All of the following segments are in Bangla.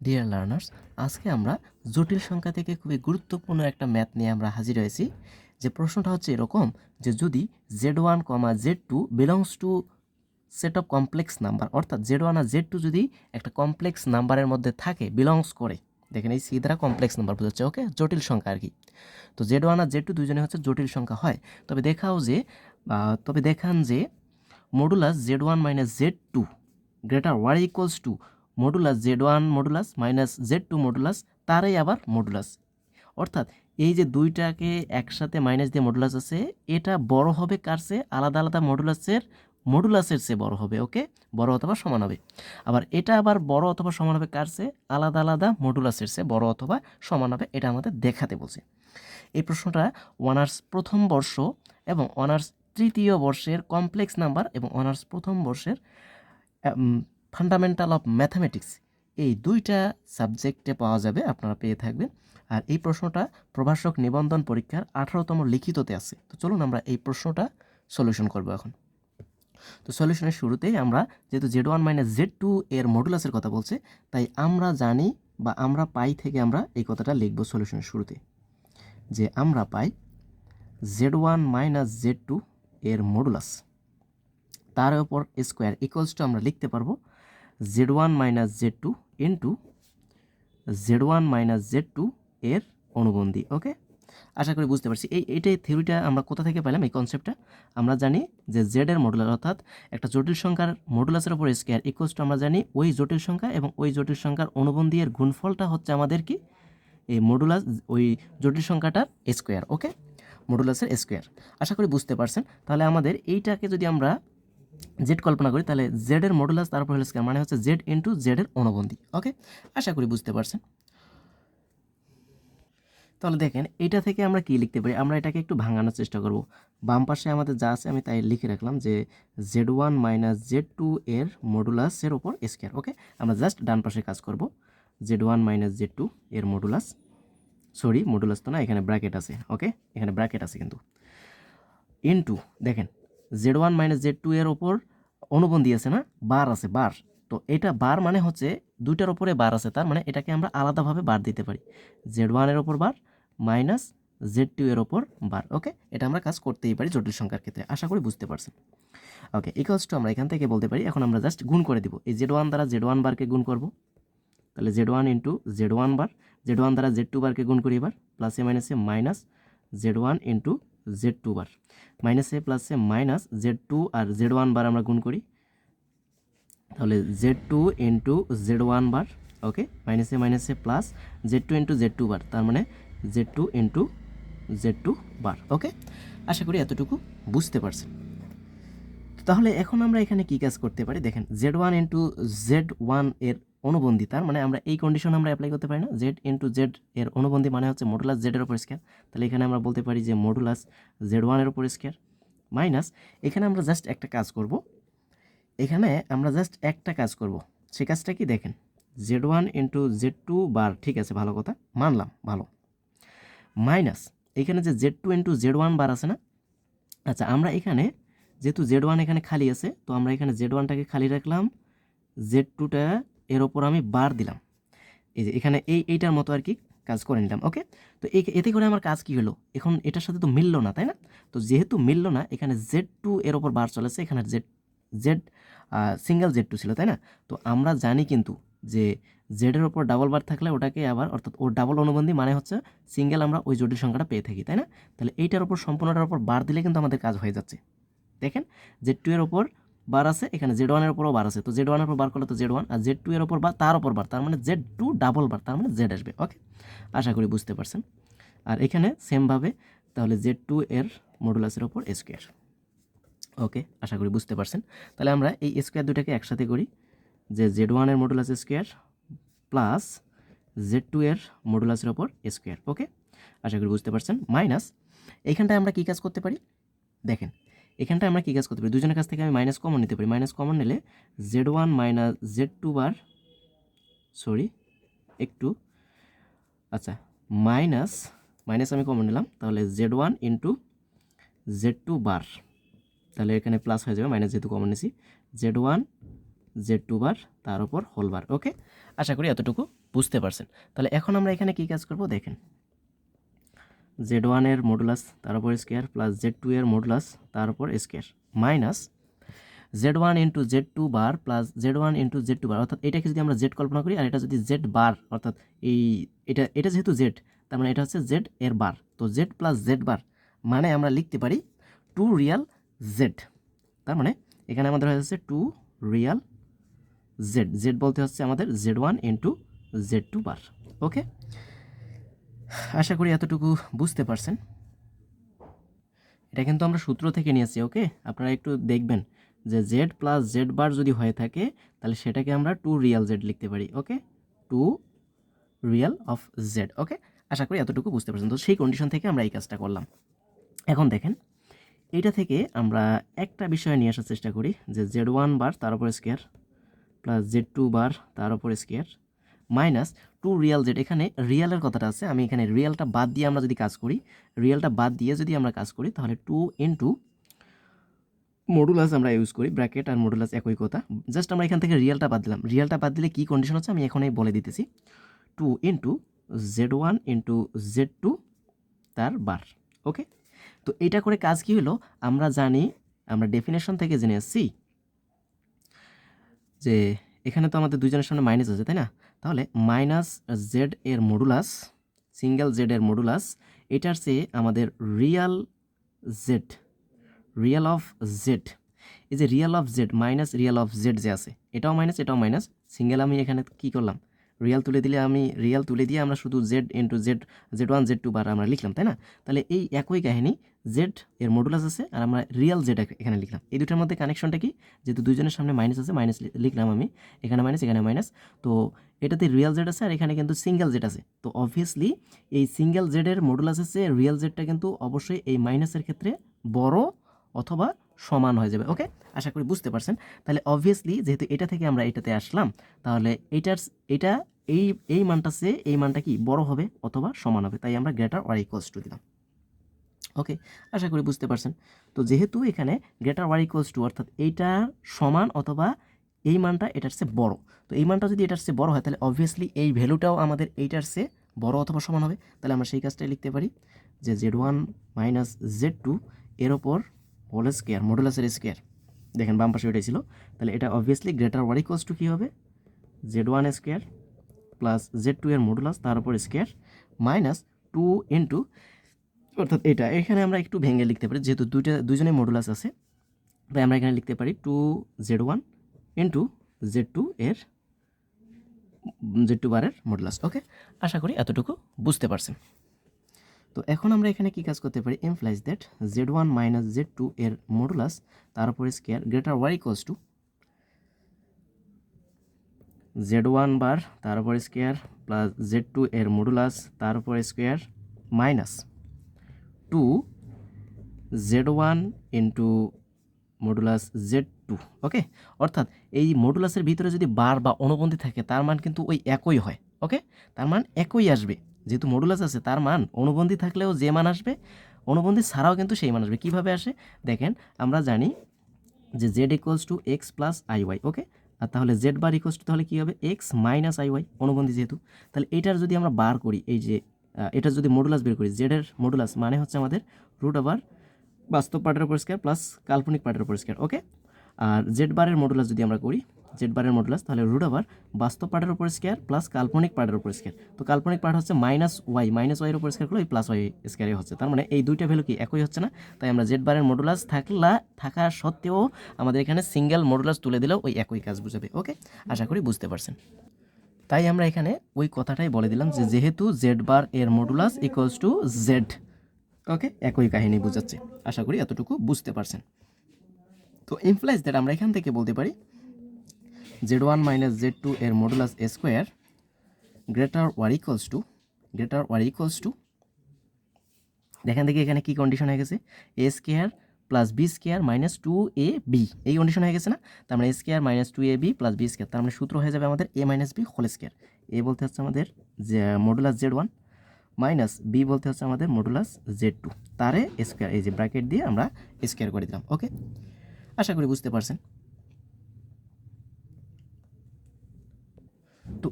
ডিয়ার লার্নার্স আজকে আমরা জটিল সংখ্যা থেকে খুবই গুরুত্বপূর্ণ একটা ম্যাথ নিয়ে আমরা হাজির হয়েছি। যে প্রশ্নটা হচ্ছে এরকম, যে যদি Z one comma Z two belongs to set of complex number অর্থাৎ জেড ওয়ান আর জেড টু যদি একটা কমপ্লেক্স নাম্বারের মধ্যে থাকে বিলংস করে, দেখেন এই সি দ্বারা কমপ্লেক্স নাম্বার বোঝাচ্ছে ওকে জটিল সংখ্যা আর কি। তো জেড ওয়ান আর জেড টু দুজনে হচ্ছে জটিল সংখ্যা হয়। তবে দেখাও যে তবে দেখান যে modulus Z one minus Z two greater or equals to modulus Z one modulus minus Z two modulus তারই আবার মডুলাস অর্থাৎ এই যে দুইটাকে একসাথে মাইনাস দিয়ে মডুলাস আছে, এটা বড় হবে কার চেয়ে? আলাদা আলাদা মডুলাসের মডুলাসের চেয়ে বড় হবে ওকে বড় অথবা সমান হবে। আবার এটা আবার বড় অথবা সমান হবে কার চেয়ে? আলাদা আলাদা মডুলাসের চেয়ে বড় অথবা সমান হবে, এটা আমাদের দেখাতে বলছে। এই প্রশ্নটা অনার্স প্রথম বর্ষ এবং অনার্স তৃতীয় বর্ষের কমপ্লেক্স নাম্বার এবং অনার্স প্রথম বর্ষের ফান্ডামেন্টাল অফ ম্যাথামেটিক্স এই দুইটা সাবজেক্টে পাওয়া যাবে, আপনারা পেয়ে থাকবেন। আর এই প্রশ্নটা প্রভাষক নিবন্ধন পরীক্ষার আঠারোতম লিখিততে আছে। তো চলুন আমরা এই প্রশ্নটা সলিউশন করব এখন। তো সলিউশনের শুরুতেই আমরা, যেহেতু Z one minus Z two এর মডুলাসের কথা বলছে, তাই আমরা জানি বা আমরা পাই থেকে আমরা এই কথাটা লিখব সলিউশনের শুরুতে। যে আমরা পাই Z one minus Z two এর মডুলাস তার উপর স্কোয়ার ইকুয়ালস টু আমরা লিখতে পারব Z one minus Z two into Z one minus Z two এর অনুবন্ধী ওকে আশা করি বুঝতে পারছি। এই, এইটাই থিওরিটা আমরা কোথা থেকে পেলাম, এই কনসেপ্টটা আমরা জানি যে জেড এর মডুলাস অর্থাৎ একটা জটিল সংখ্যার মডুলাসের উপর স্কোয়ার ইকুয়ালস টু আমরা জানি ওই জটিল সংখ্যা এবং ওই জটিল সংখ্যার অনুবন্ধী এর গুণফলটা হচ্ছে আমাদের কি? এই মডুলাস ওই জটিল সংখ্যাটার স্কোয়ার ওকে মডুলাসের স্কোয়ার আশা করি বুঝতে পারছেন। তাহলে আমাদের এইটাকে যদি আমরা জেড কল্পনা করি, তাহলে জেড এর মডুলাস তারপর হলো স্কোয়ার মানে হচ্ছে জেড ইন্টু জেড এর অনুবন্ধী ওকে আশা করি বুঝতে পারছেন। তাহলে দেখেন এটা থেকে আমরা কি লিখতে পারি? আমরা এটাকে একটু ভাঙানোর চেষ্টা করব। বাম পাশে আমাদের যা আছে, আমি তাই লিখে রাখলাম যে Z one minus Z two এর মডুলাসের ওপর স্কোয়ার ওকে আমরা জাস্ট ডান পাশে কাজ করব। Z one minus Z two এর মডুলাস সরি মডুলাস তো না, এখানে ব্র্যাকেট আছে ওকে এখানে ব্র্যাকেট আছে কিন্তু। ইনটু দেখেন Z one minus Z two এর ওপর অনুবন্ধী আছে না? বার আছে, বার। তো এটা বার মানে হচ্ছে দুইটার ওপরে বার আছে, তার মানে এটাকে আমরা আলাদাভাবে বার দিতে পারি। জেড ওয়ানের ওপর বার মাইনাস জেড টু এর ওপর বার ওকে এটা আমরা কাজ করতেই পারি জটিল সংখ্যার ক্ষেত্রে, আশা করি বুঝতে পারছেন। ওকে ইকুয়ালস টু আমরা এখান থেকে বলতে পারি, এখন আমরা জাস্ট গুণ করে দিব। এই জেড ওয়ান দ্বারা জেড ওয়ান বারকে গুণ করব? তাহলে Z one into Z one bar Z one দ্বারা জেড টু বারকে গুণ করি এবার প্লাসে মাইনাসে minus Z one into Z two bar. মাইনাসে প্লাসে মাইনাস জেড টু আর জেড ওয়ান বার আমরা গুণ করি। তাহলে Z two into Z one bar okay মাইনাসে মাইনাসে plus Z two into Z two bar, তার মানে Z two into Z two bar okay আশা করি এতটুকু বুঝতে পারছেন। তাহলে এখন আমরা এখানে কি কাজ করতে পারি? দেখেন জেড ওয়ান ইন্টু জেড ওয়ানের অনুবন্ধী তার মানে আমরা এই কন্ডিশন আমরা অ্যাপ্লাই করতে পারি না। জেড ইন্টু জেড এর অনুবন্ধী মানে হচ্ছে মডুলাস জেডের ওপর স্কোয়ার তাহলে এখানে আমরা বলতে পারি যে মডুলাস জেড ওয়ানের ওপর স্কোয়ার মাইনাস এখানে আমরা জাস্ট একটা কাজ করব। এখানে আমরা জাস্ট একটা কাজ করব। সে কাজটা কি দেখেন? Z one into Z two bar ঠিক আছে, ভালো কথা, মানলাম, ভালো। মাইনাস এখানে যে Z two into Z one bar আছে না? আচ্ছা আমরা এখানে, যেহেতু জেড ওয়ান এখানে খালি আছে, তো আমরা এখানে জেড ওয়ানটাকে খালি রাখলাম। জেড টুটা এর ওপর আমি বার দিলাম। এই যে এখানে এই, এইটার মতো আর কি কাজ করে নিলাম, ওকে? তো এই- এতে করে আমার কাজ কি হলো? এখন এটার সাথে তো মিললো না, তাই না? তো যেহেতু মিললো না, এখানে জেড টু এর ওপর বার চলেছে, এখানে Z Z single Z two ছিল, তাই না? তো আমরা জানি কিন্তু যে জেডের ওপর ডাবল বার থাকলে ওটাকে আবার, অর্থাৎ ওর ডাবল অনুবন্ধী মানে হচ্ছে সিঙ্গেল আমরা ওই জটিল সংখ্যাটা পেয়ে থাকি, তাই না? তাহলে এইটার ওপর সম্পূর্ণটার ওপর বার দিলে কিন্তু আমাদের কাজ হয়ে যাচ্ছে। দেখেন জেড টু এর ওপর বার আছে, এখানে জেড ওয়ানের ওপরও বার আছে। তো জেড ওয়ানের উপর বার করলে তো জেড ওয়ান আর জেড টু এর ওপর বার, তার ওপর বার, তার মানে জেড টু ডাবল বার, তার মানে জেড আসবে ওকে আশা করি বুঝতে পারছেন। আর এখানে সেমভাবে তাহলে জেড টু এর মডুলাসের ওপর স্কোয়ার ওকে আশা করি বুঝতে পারছেন। তাহলে আমরা এই স্কোয়ার দুটাকে একসাথে করি, যে জেড ওয়ানের modulus square plus Z two এর মডুলাসের ওপর স্কোয়ার ওকে আশা করি বুঝতে পারছেন। মাইনাস এইখানটায় আমরা কী কাজ করতে পারি? দেখেন এখানটায় আমরা কী কাজ করতে পারি? দুজনের কাছ থেকে আমি মাইনাস কমন নিতে পারি। মাইনাস কমন নিলে Z one minus Z two bar sorry একটু আচ্ছা মাইনাস মাইনাস আমি কমন নিলাম, তাহলে Z one into Z two bar তাহলে এখানে প্লাস হয়ে যাবে মাইনাস যেহেতু কমন নিছি Z one Z two bar তার উপর হোল বার ওকে আশা করি এতটুকু বুঝতে পারছেন। তাহলে এখন আমরা এখানে কী কাজ করব? দেখেন জেড ওয়ানের মডুলাস তার উপর স্কোয়ার প্লাস জেড টু এর মডুলাস তার উপর square minus Z one into Z two bar plus Z one into Z two bar অর্থাৎ এটাকে যদি আমরা জেড কল্পনা করি, আর এটা যদি জেড বার অর্থাৎ এই, এটা এটা যেহেতু জেড তার মানে এটা হচ্ছে জেড এর বার তো জেড প্লাস জেড বার মানে আমরা লিখতে পারি টু রিয়াল জেড তার মানে এখানে আমাদের হয়ে যাচ্ছে টু রিয়াল জেড জেড বলতে হচ্ছে আমাদের Z one into Z two bar okay আশা করি এতটুকু বুঝতে পারছেন। এটা কিন্তু আমরা সূত্র থেকে নিয়েছি, ওকে? আপনারা একটু দেখবেন যে জেড প্লাস জেড বার যদি হয়ে থাকে, তাহলে সেটাকে আমরা টু রিয়াল জেড লিখতে পারি, okay? Two real of Z okay? আশা করি এতটুকু বুঝতে পারছেন। তো সেই কন্ডিশন থেকে আমরা এই কাজটা করলাম। এখন দেখেন এইটা থেকে আমরা একটা বিষয় নিয়ে আসার চেষ্টা করি যে জেড ওয়ান বার তার উপর square plus Z two bar তার উপর square minus two real Z এখানে রিয়ালের কথাটা আছে। আমি এখানে রিয়ালটা বাদ দিয়ে আমরা যদি কাজ করি রিয়ালটা বাদ দিয়ে যদি আমরা কাজ করি, তাহলে টু ইন্টু মডুলাস আমরা ইউজ করি ব্র্যাকেট আর মডুলাস একই কথা। জাস্ট আমরা এখান থেকে রিয়ালটা বাদ দিলাম। রিয়ালটা বাদ দিলে কী কন্ডিশন হচ্ছে? আমি এখনই বলে দিতেছি। Two into Z one into Z two তার বার। ওকে তো এটা করে কাজ কি হলো? আমরা জানি, আমরা ডেফিনেশন থেকে জেনে এসেছি যে এখানে তো আমাদের দুজনের সামনে মাইনাস আছে, তাই না? তাহলে মাইনাস জেড এর মডুলাস, সিঙ্গেল জেড এর মডুলাস, এটার চেয়ে আমাদের real Z, real of Z, এই যে real of Z, minus real of Z যে আছে, এটাও মাইনাস এটাও মাইনাস, সিঙ্গেল আমি এখানে কি করলাম? রিয়াল তুলে দিলে আমি রিয়াল তুলে দিয়ে আমরা শুধু Z into Z Z one Z two bar আমরা লিখলাম, তাই না? তাহলে এই একই কাহিনী জেড এর মডুলাস আছে আর আমরা রিয়াল জেড এখানে লিখলাম। এই দুটার মধ্যে কানেকশনটা কি? যেহেতু দুজনের সামনে মাইনাস আছে মাইনাস লিখলাম আমি। এখানে মাইনাস এখানে মাইনাস তো এটাতে রিয়াল জেড আছে আর এখানে কিন্তু সিঙ্গেল জেড আছে। তো অবভিয়াসলি এই সিঙ্গেল জেডের মডুলাস আছে রিয়াল জেডটা কিন্তু অবশ্যই এই মাইনাসের ক্ষেত্রে বড় অথবা সমান হয়ে যাবে ওকে আশা করি বুঝতে পারছেন। তাহলে অবভিয়াসলি যেহেতু এটা থেকে আমরা এটাতে আসলাম, তাহলে এটার, এটা, এই এই মানটা সে, এই মানটা কি, বড় হবে অথবা সমান হবে, তাই আমরা গ্রেটার ওয়ার ইকুয়ালস টু দিলাম ওকে আশা করি বুঝতে পারছেন। তো যেহেতু এখানে গ্রেটার ওয়ার ইকুয়ালস টু অর্থাৎ এইটা সমান অথবা এই মানটা এটার চেয়ে বড়, তো এই মানটা যদি এটার চেয়ে বড় হয়, তাহলে অবভিয়াসলি এই ভ্যালুটাও আমাদের এইটার চেয়ে বড় অথবা সমান হবে। তাহলে আমরা সেই কাজটাই লিখতে পারি যে Z one minus Z two এর ওপর হোল স্কোয়ার মডুলাসের স্কোয়ার দেখেন বাম পাশে ওইটাই ছিল। তাহলে এটা obviously greater or equals to কী হবে? Z one square plus Z two এর মডুলাস তার উপর স্কোয়ার মাইনাস টু ইন্টু অর্থাৎ এটা। এখানে আমরা একটু ভেঙে লিখতে পারি, যেহেতু দুইটা দুজনে মডুলাস আছে, তাই আমরা এখানে লিখতে পারি two Z one into Z two এর জেড টু বারের মডুলাস ওকে আশা করি এতটুকু বুঝতে পারছেন। তো এখন আমরা এখানে কি কাজ করতে পারি? Implies that Z one minus Z two এর মডুলাস তার উপর square greater or equals to Z one bar তার উপর স্কোয়ার প্লাস জেড টু এর মডুলাস তার উপর square minus two Z one into modulus Z two okay অর্থাৎ এই মডুলাসের ভিতরে যদি বার বা অনুবন্ধী থাকে, তার মান কিন্তু ওই একই হয় ওকে তার মান একই আসবে। যেহেতু মডুলাস আছে, তার মান অনুবন্ধী থাকলেও যে মান আসবে, অনুবন্ধী ছাড়াও কিন্তু সেই মান আসবে। কীভাবে আসে? দেখেন, আমরা জানি যে Z equals to X plus I Y okay আর তাহলে জেড বার ইকুয়ালস টু তাহলে কী হবে? এক্স মাইনাস আই ওয়াই অনুবন্ধী যেহেতু। তাহলে এটার যদি আমরা বার করি, এই যে এটার যদি মডুলাস বের করি জেডের মডুলাস মানে হচ্ছে আমাদের রুট ওভার বাস্তব পার্টের উপর স্কোয়ার প্লাস কাল্পনিক পার্টের উপর স্কোয়ার ওকে আর জেড বারের মডুলাস যদি আমরা করি জেড বারের মডুলাস তাহলে রুট ওভার বাস্তব পার্টের উপর স্কোয়ার প্লাস কাল্পনিক পার্টের উপর স্কোয়ার তো কাল্পনিক পার্ট হচ্ছে মাইনাস ওয়াই মাইনাস ওয়াইয়ের উপর স্কোয়ার করলে ওই প্লাস ওয়াই স্কোয়ারে হচ্ছে। তার মানে এই দুইটা ভ্যালু কি একই হচ্ছে না? তাই আমরা জেড বারের মডুলাস থাকলা, থাকা সত্ত্বেও আমাদের এখানে সিঙ্গেল মডুলাস তুলে দিলেও ওই একই কাজ বুঝাবে ওকে আশা করি বুঝতে পারছেন। তাই আমরা এখানে ওই কথাটাই বলে দিলাম যে যেহেতু জেড বার এর modulus equals to Z okay একই কাহিনী বোঝাচ্ছে। আশা করি এতটুকু বুঝতে পারছেন। তো ইমপ্লাইজ দ্যাট আমরা এখান থেকে বলতে পারি Z one minus Z two এর modulus square greater or equals to greater or equals to দেখেন দেখি এখানে কি কন্ডিশন হয়ে গেছে? A square plus B square minus two A B এই কন্ডিশন হয়ে গেছে না? তার মানে A square minus two A B plus B square তার মানে সূত্র হয়ে যাবে আমাদের A minus B whole square এ বলতে হচ্ছে আমাদের যে modulus Z one minus B বলতে হচ্ছে আমাদের মডুলাস জেড টু তারে স্কোয়ার এই যে ব্র্যাকেট দিয়ে আমরা স্কোয়ার করে দিলাম ওকে আশা করি বুঝতে পারছেন।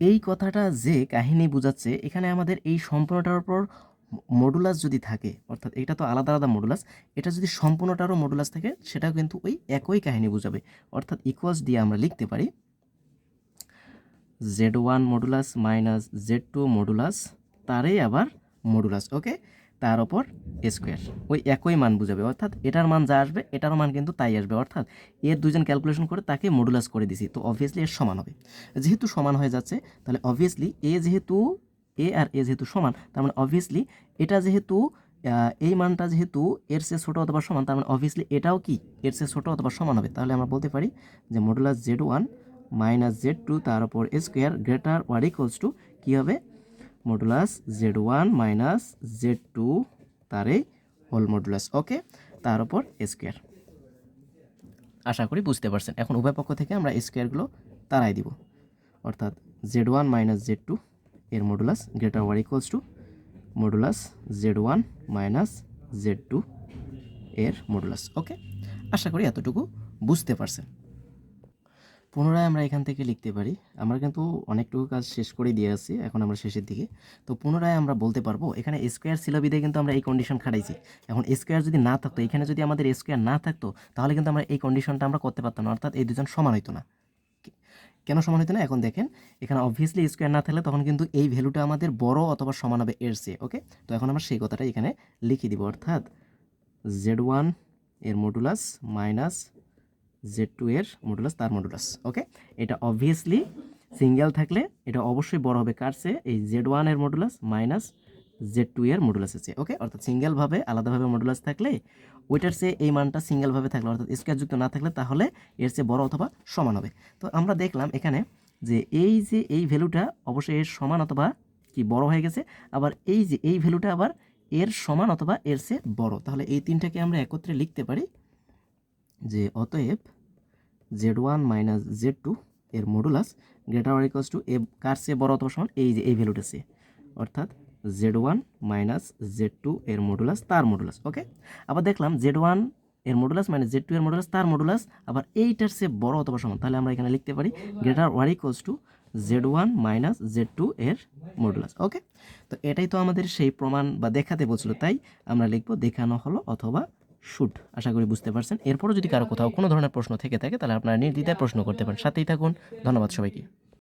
এই কথাটা যে কাহিনী বোঝাচ্ছে, এখানে আমাদের এই সম্পূর্ণটার উপর মডুলাস যদি থাকে, অর্থাৎ এটা তো আলাদা আলাদা মডুলাস এটা যদি সম্পূর্ণটারও মডুলাস থাকে, সেটাও কিন্তু ওই একই কাহিনী বোঝাবে। অর্থাৎ ইকুয়ালস দিয়ে আমরা লিখতে পারি Z one modulus minus Z two modulus তারই আবার মডুলাস ওকে তার ওপর স্কোয়ার ওই একই মান বুঝাবে, অর্থাৎ এটার মান যা আসবে এটার মান কিন্তু তাই আসবে, অর্থাৎ এর দুজন ক্যালকুলেশন করে তাকে মডুলাস করে দিছি, তো অবভিয়াসলি এর সমান হবে। যেহেতু সমান হয়ে যাচ্ছে, তাহলে অবভিয়াসলি এ যেহেতু এ আর এ যেহেতু সমান, তার মানে অবভিয়াসলি এটা যেহেতু এই মানটা যেহেতু এর সে ছোটো অথবা সমান, তার মানে অবভিয়াসলি এটাও কি? এর সে ছোটো অথবা সমান হবে। তাহলে আমরা বলতে পারি যে modulus Z one minus Z two তার উপর square greater or equals to কী হবে? Modulus Z one minus Z two তারে হোল মডুলাস ওকে তার উপর স্কোয়ার আশা করি বুঝতে পারছেন। এখন উভয় পক্ষ থেকে আমরা স্কোয়ারগুলো তারাই দিব। অর্থাৎ Z one minus Z two এর modulus greater or equals to modulus Z one minus Z two এর মডুলাস ওকে আশা করি এতটুকু বুঝতে পারছেন। পুনরায় আমরা এখান থেকে লিখতে পারি। আমরা কিন্তু অনেকটুকু কাজ শেষ করে দিয়ে আসছি, এখন আমরা শেষের দিকে। তো পুনরায় আমরা বলতে পারব, এখানে স্কোয়ার ছিল বিদে কিন্তু আমরা এই কন্ডিশন খাটাইছি। এখন স্কোয়ার যদি না থাকতো, এখানে যদি আমাদের স্কোয়ার না থাকতো, তাহলে কিন্তু আমরা এই কন্ডিশনটা আমরা করতে পারতাম না, অর্থাৎ এই দুজন সমান হতো না। কেন সমান হতো না? এখন দেখেন, এখানে অবভিয়াসলি স্কোয়ার না থাকলে তখন কিন্তু এই ভ্যালুটা আমাদের বড় অথবা সমান হবে এর চেয়ে ওকে তো এখন আমরা সেই কথাটা এখানে লিখে দিব, অর্থাৎ জেড ওয়ানের মডুলাস মাইনাস জেড টু এর মডুলাস তার মডুলাস ওকে এটা অবভিয়াসলি সিঙ্গেল থাকলে এটা অবশ্যই বড় হবে, কার চেয়ে? এই জেড ওয়ানের মডুলাস মাইনাস জেড টু এর মডুলাসের আছে ওকে অর্থাৎ সিঙ্গেলভাবে আলাদাভাবে মডুলাস থাকলে ওইটার সে এই মানটা সিঙ্গেলভাবে থাকলে, অর্থাৎ স্কোয়ার যুক্ত না থাকলে তাহলে এর চেয়ে বড় অথবা সমান হবে। তো আমরা দেখলাম এখানে যে এই যে এই ভ্যালুটা অবশ্যই এর সমান অথবা কি বড় হয়ে গেছে, আবার এই যে এই ভ্যালুটা আবার এর সমান অথবা এর চেয়ে বড়। তাহলে এই তিনটাকে আমরা একত্রে লিখতে পারি যে অতএব Z one minus Z two এর modulus greater or equals to এ, কার চেয়ে বড় অথবা সমান? এই যে, এই ভ্যালুটা সে অর্থাৎ Z one minus Z two এর মডুলাস তার মডুলাস ওকে আবার দেখলাম জেড ওয়ানের মডুলাস মাইনাস জেড টু এর মডুলাস তার মডুলাস আবার এইটার চেয়ে বড় অথবা সমান। তাহলে আমরা এখানে লিখতে পারি greater or equals to Z one minus Z two এর মডুলাস ওকে তো এটাই তো আমাদের সেই প্রমাণ বা দেখাতে বলছিল, তাই আমরা লিখব দেখানো হলো অথবা শুট আশা করি বুঝতে পারছেন। এরপরও যদি কারও কোথাও কোনো ধরনের প্রশ্ন থেকে থাকে, তাহলে আপনারা নির্দ্বিধায় প্রশ্ন করতে পারেন। সাথেই থাকুন। ধন্যবাদ সবাইকে।